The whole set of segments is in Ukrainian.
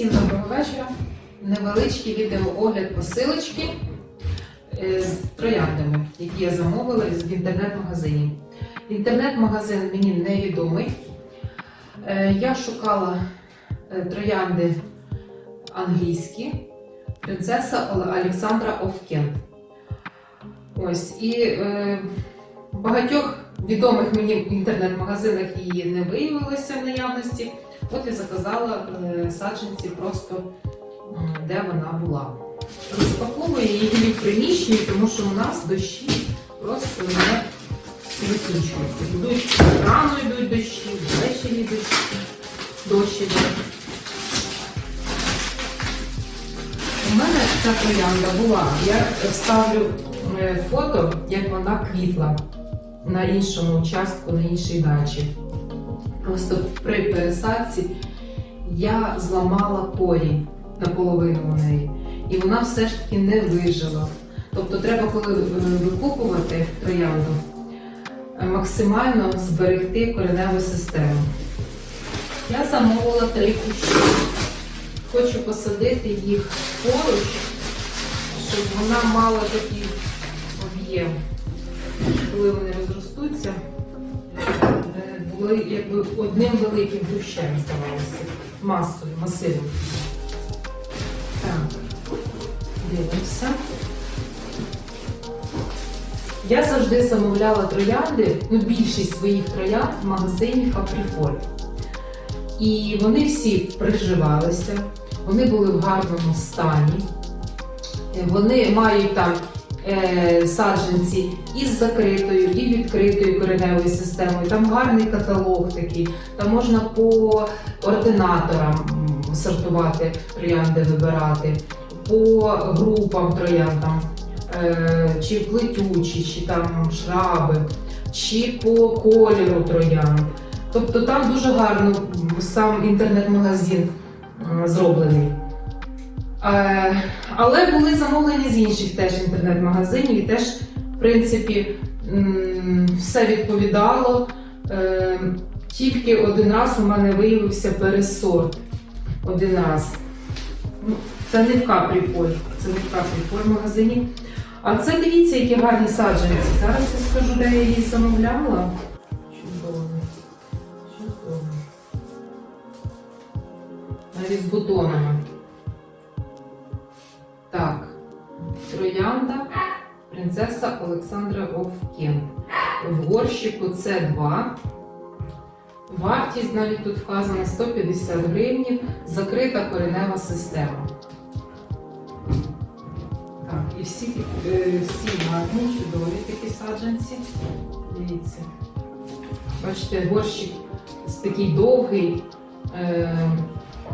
Всім доброго вечора. Невеличкий відеоогляд посилочки е, з трояндами, які я замовила в інтернет-магазині. Інтернет-магазин мені невідомий. Е, Я шукала е, троянди англійські, принцеса Олександра Овкент. Ось, і в багатьох відомих мені інтернет-магазинах її не виявилося в наявності. От я заказала е, саджанці просто де вона була. Розпаковую її в приміщенні, тому що у нас дощі просто не закінчуються. Йдуть рано йдуть дощі, ввечері йдуть дощі. У мене ця троянда була. Я вставлю е, фото, як вона квітла на іншому участку, на іншій дачі. Просто при пересадці я зламала корінь наполовину у неї, і вона все ж таки не вижила. Тобто треба, коли е, викупувати троянду, е, максимально зберегти кореневу систему. Я замовила три кущі. Хочу посадити їх поруч, щоб вона мала такий об'єм. Коли вони розростуться, були якби одним великим кущем здавалося. Масою, масивом. Так, дивимося. Я завжди замовляла троянди, ну більшість своїх троянд в магазині Фапріфоль. І вони всі приживалися, вони були в гарному стані. Вони мають там саджанці із закритою, і відкритою кореневою системою. Там гарний каталог такий, там можна по ординаторам сортувати троянди, вибирати, по групам трояндам, е, чи плетючі, чи там шраби, чи по кольору троянд. Тобто там дуже гарно сам інтернет-магазин зроблений. Але були замовлені з інших теж інтернет-магазинів, і теж, в принципі, все відповідало. Е, Тільки один раз у мене виявився пересорт. Один раз. Ну, Це не в Капріфоль, це не в Капріфоль магазині. А це дивіться, які гарні саджанці. Зараз я скажу, де я її замовляла. Чудово. Чудово. Навіть з бутонами. Так, троянда, принцеса Олександра Овкін. В горщику С2. Вартість навіть тут вказана 150 гривень, закрита коренева система. Так, і всі, е, всі гарні, чудові такі саджанці. Дивіться. Бачите, горщик такий довгий, е,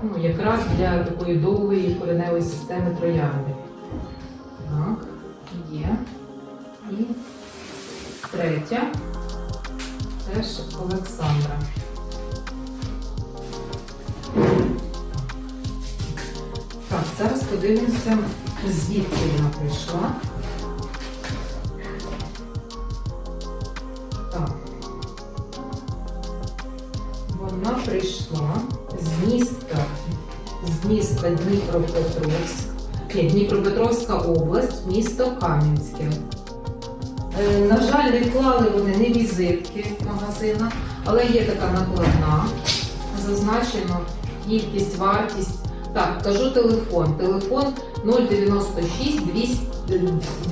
ну, якраз для такої довгої кореневої системи троянди. Так, є. І третя. Теж Олександра. Так, зараз подивимося, звідки вона прийшла. Так. Вона прийшла з міста, з міста Дніпропетровськ. Ні, Дніпропетровська область, місто Кам'янське. Е, На жаль, не вклали вони не візитки магазина, але є така накладна. Зазначено кількість, вартість. Так, кажу телефон. Телефон 096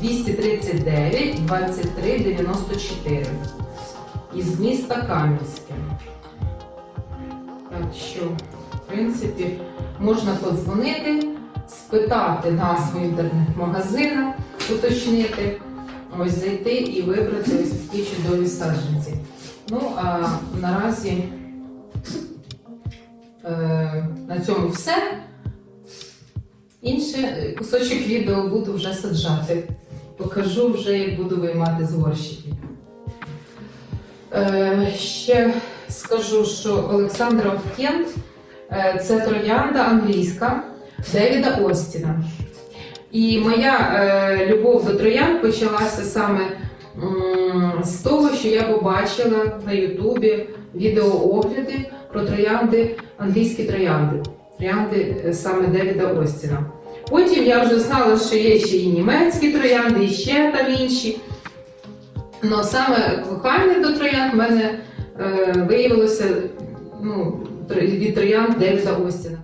239 23 94 із міста Кам'янське. Так що, в принципі, можна подзвонити, спитати назву інтернет-магазину, уточнити, ось зайти і вибрати ось такі чудові саджанці. Ну, а наразі е, на цьому все. Інше кусочок відео буду вже саджати. Покажу вже, як буду виймати з. Е, ще скажу, що Олександра Овкент е, це троянда англійська Девіда Остіна. І моя е, любов до троянд почалася саме з того, що я побачила на Ютубі відеоогляди про троянди, англійські троянди. троянди е, саме Девіда Остіна. Потім я вже знала, що є ще і німецькі троянди, і ще там інші. Але саме кохання до троянд в мене виявилося ну, від троян Дельса Остіна.